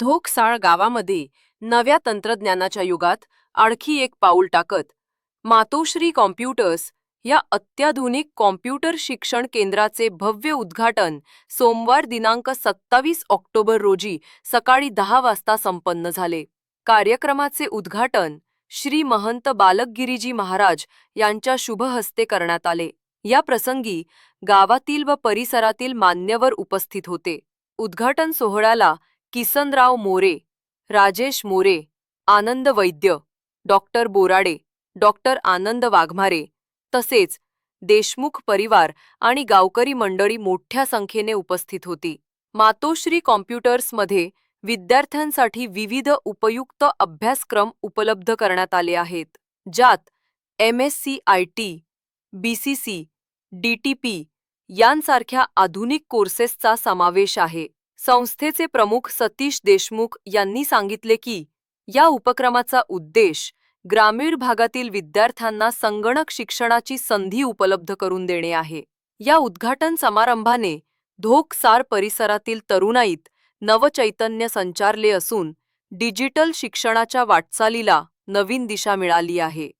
धोकसाळ गावामध्ये नव्या तंत्रज्ञानाच्या युगात आणखी एक पाऊल टाकत मातोश्री कॉम्प्युटर्स या अत्याधुनिक कॉम्प्युटर शिक्षण केंद्राचे भव्य उद्घाटन सोमवार दिनांक सत्तावीस ऑक्टोबर रोजी सकाळी दहा वाजता संपन्न झाले. कार्यक्रमाचे उद्घाटन श्री महंत बालकगिरीजी महाराज यांच्या शुभहस्ते करण्यात आले. या प्रसंगी गावातील व परिसरातील मान्यवर उपस्थित होते. उद्घाटन सोहळ्याला किसनराव मोरे राजेश मोरे आनंद वैद्य डॉक्टर बोराडे डॉक्टर आनंद वाघमारे तसेच देशमुख परिवार आणि गावकरी मंडळी मोठ्या संख्येने उपस्थित होती. मातोश्री कॉम्प्युटर्समध्ये विद्यार्थ्यांसाठी विविध उपयुक्त अभ्यासक्रम उपलब्ध करण्यात आले आहेत ज्यात M S C I T B C C D T P यांसारख्या आधुनिक कोर्सेसचा समावेश आहे. संस्थेचे प्रमुख सतीश देशमुख यांनी सांगितले की या उपक्रमाचा उद्देश ग्रामीण भागातील विद्यार्थ्यांना संगणक शिक्षणाची संधी उपलब्ध करून देणे आहे. या उद्घाटन समारंभाने धोकसार परिसरातील तरुणाईत नवचैतन्य संचारले असून डिजिटल शिक्षणाच्या वाटचालीला नवीन दिशा मिळाली आहे.